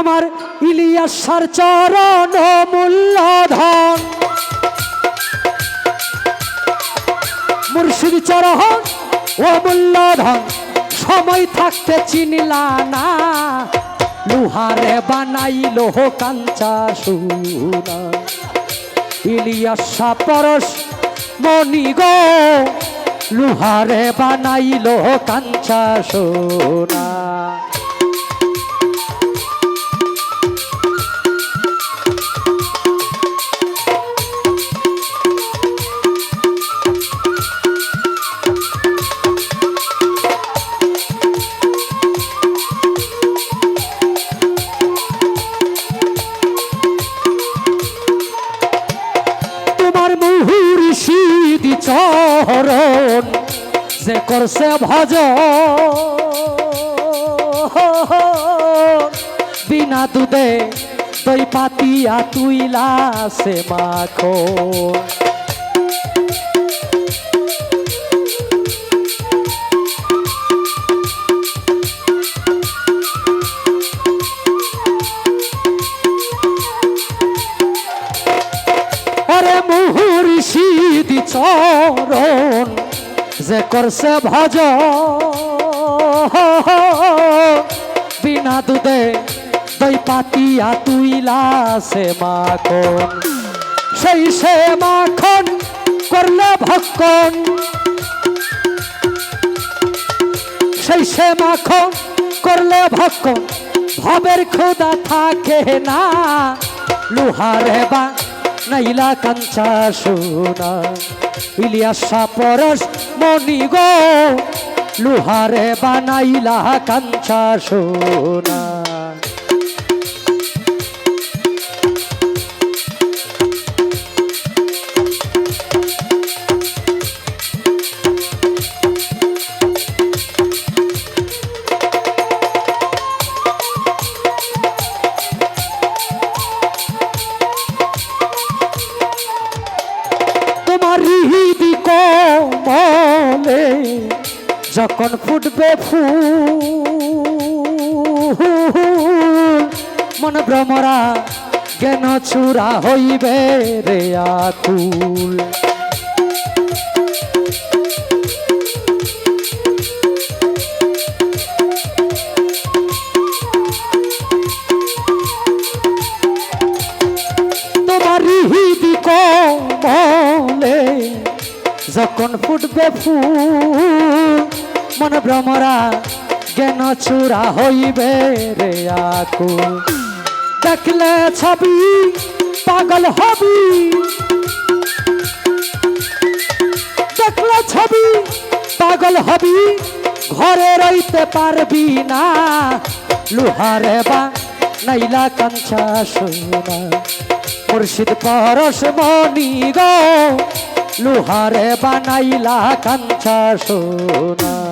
আমার ইলিয়াসার চরণ মূল্যধন। মুর্শিদ চরণ ও মূল্যধন, সময় থাকতে চিনলা না। লুহারে বানাইল কাঞ্চা সুনা ইলিয়াসা পরশ মনি গো, লুহারে বানাইল কাঞ্চা সোনা করছে ভজ বিনা দুধে দই পাতিয়া তুইলা সে মাখো আরে মুহুর সিদি চরণ যে করছে ভজ। বিনা দুধে দই পাতিয়া তুইলা সে মাখন। সেই সে মাখন করলে ভক্ষণ। সেই সে মাখন করলে ভক্ষণ। ভবের খোদা থাকে না, লুহারে বা নাইলা কাঞ্চা সোনা ইলিয়াসা পরশ মনি গো লুহারে বানাইলা কাঞ্চা সোনা। যখন ফুটবে ফুল মন ভ্রমরা জ্ঞান চূড়া হইবে রে আকুল। যখন ফুটবে ফুল মন ভ্রমরা জ্ঞান চূড়া হইবে রে আকুল। দেখলে ছবি, পাগল হবি। দেখলে ছবি, পাগল হবি। ঘরে রইতে পারবি না। লুহারে বা নাইলা কাঞ্চা সোনা। মুর্শিদ পরশ মনি গো, লুহারে বানাইলা কাঞ্চা সোনা।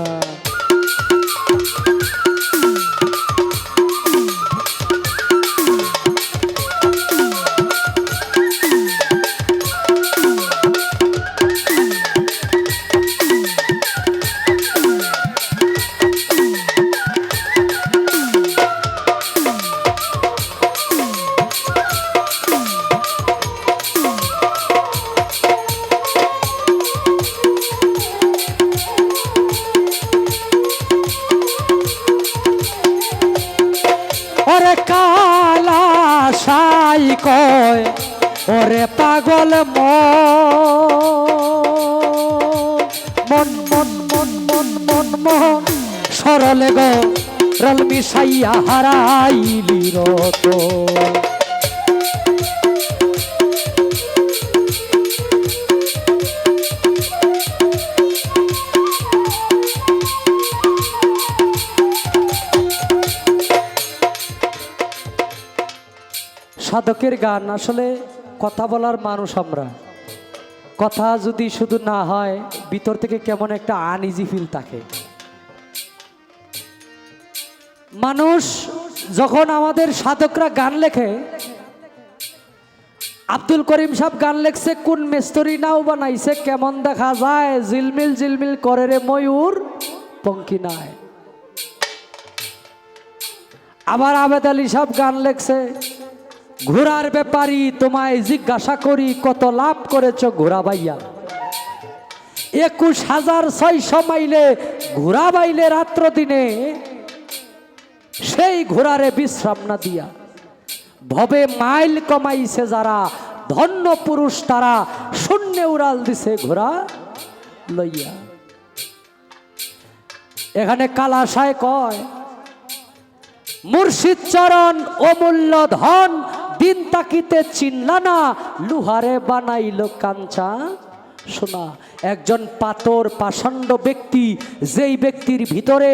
সরলে গো রল মিশাইয়া হারাইলি রত। সাধকের গান, আসলে কথা বলার মানুষ আমরা। কথা যদি শুধু না হয়, ভিতর থেকে কেমন একটা আনইজি ফিল থাকে। মানুষ যখন আমাদের সাধকরা গান লেখে, আব্দুল করিম সাহেব গান লেখছে, কোন মেস্তরি নাও বানাইছে, কেমন দেখা যায়? জিলমিল জিলমিল করে রে ময়ূর, পঙ্কি নাই। আবার আবেদ আলী সাহেব গান লেখছে, ঘোড়ার ব্যাপারী, তোমায় জিজ্ঞাসা করি, কত লাভ করেছ ঘোড়া বাইয়া? একুশ হাজার ছয়শো মাইলে ঘোড়া বাইলে রাত্র দিনে সেই ঘোড়ারে বিশ্রাম না দিয়া। ভবে মাইল কমাইছে যারা, ধন্য পুরুষ তারা, শূন্যে উড়াল দিছে ঘোড়া লইয়া। এখানে কালাশায় কয়, মুর্শিদ চরণ অমূল্য ধন, দিন তাকিতে চিনলা না লুহারে বানাইল কাঞ্চা। শোনা, একজন পাতর পাষণ্ড ব্যক্তি, যেই ব্যক্তির ভিতরে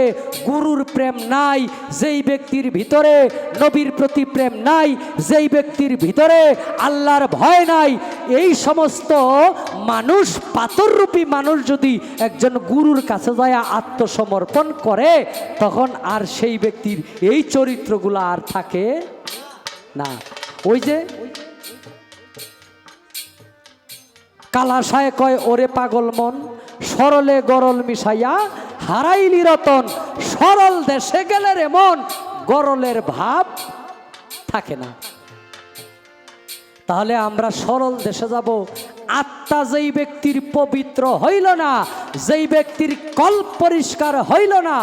গুরুর প্রেম নাই, যেই ব্যক্তির ভিতরে নবীর প্রতি প্রেম নাই, যেই ব্যক্তির ভিতরে আল্লাহর ভয় নাই, এই সমস্ত মানুষ পাতররূপী মানুষ যদি একজন গুরুর কাছে যায়, আত্মসমর্পণ করে, তখন আর সেই ব্যক্তির এই চরিত্রগুলো আর থাকে না। ওই যে কালাশায় কয়, ওরে পাগল মন, সরলে গরল মিশাইয়া হারাইলি রতন সরল দেশে গেলে রে মন, গরলের ভাব থাকে না। তাহলে আমরা সরল দেশে যাব, আত্মা যেই ব্যক্তির পবিত্র হইল না, যেই ব্যক্তির কল পরিষ্কার হইল না,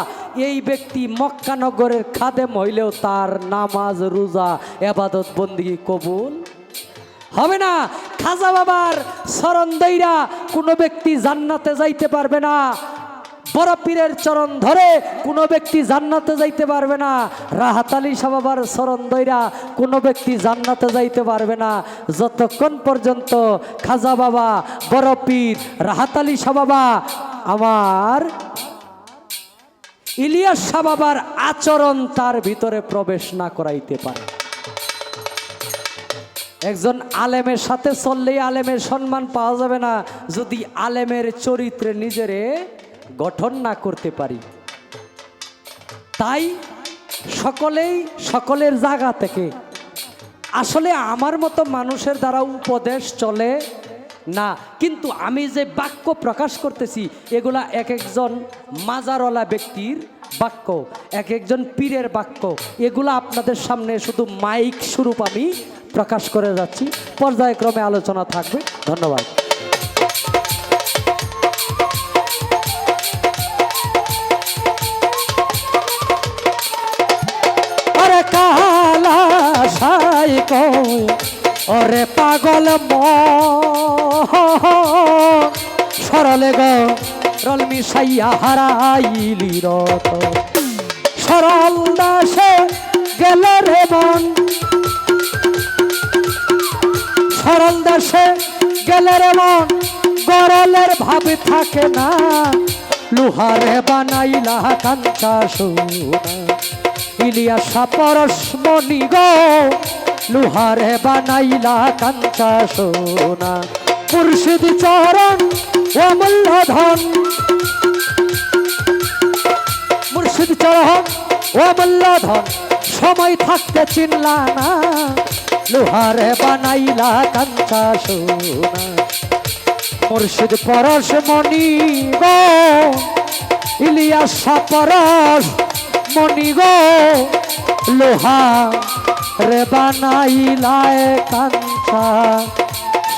এই ব্যক্তি মক্কানগরের খাদেম হইলেও তার নামাজ, রোজা, এবাদত, বন্দিগি কবুল হবে না। খাজা বাবার চরণ দইরা কোনো ব্যক্তি জান্নাতে যাইতে পারবে না। বড় পীরের চরণ ধরে কোনো ব্যক্তি জান্নাতে যাইতে পারবে না। রাহাত আলী শাহ বাবার চরণ দইরা কোনো ব্যক্তি জান্নাতে যাইতে পারবে না। যতক্ষণ পর্যন্ত খাজা বাবা, বড় পীর, রাহাত আলী শাহ বাবা, আমার ইলিয়াস শাহ বাবার আচরণ তার ভিতরে প্রবেশ না করাইতে পারে। একজন আলেমের সাথে চললেই আলেমের সম্মান পাওয়া যাবে না, যদি আলেমের চরিত্রে নিজেরে গঠন না করতে পারি। তাই সকলেই সকলের জায়গা থেকে। আসলে আমার মতো মানুষের দ্বারা উপদেশ চলে না, কিন্তু আমি যে বাক্য প্রকাশ করতেছি, এগুলা এক একজন মাজারওয়ালা ব্যক্তির বাক্য, এক একজন পীরের বাক্য। এগুলা আপনাদের সামনে শুধু মাইক স্বরূপ আমি প্রকাশ করে যাচ্ছি। পর্যায়ক্রমে আলোচনা থাকবে। ধন্যবাদ। ওরে পাগল ম সরলে গ, রল মিশাইয়া হারাইলি রত। সরল দাসে গেল রে মন। সরল দাসে গেলে রে মন, গরলের ভাব থাকে না। লুহারে বানাইলা কাঞ্চা সোনা, ইলিয়াসা পরশমণি গো। লুহারে বানাইলা কাঞ্চা সোনা, মুর্শিদ চরণ অমূল্য ধন মুর্শিদ চরণ অমূল্য ধন সময় থাকতে চিনলা না। লোহারে বানাইলা কাঞ্চা সোনা। মুর্শিদ পরশ মণি গো, ইলিয়াসা পরশ মণি গো লোহা রে বানাইলায় কাঞ্চা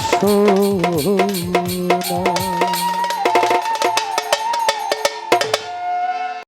সোনা।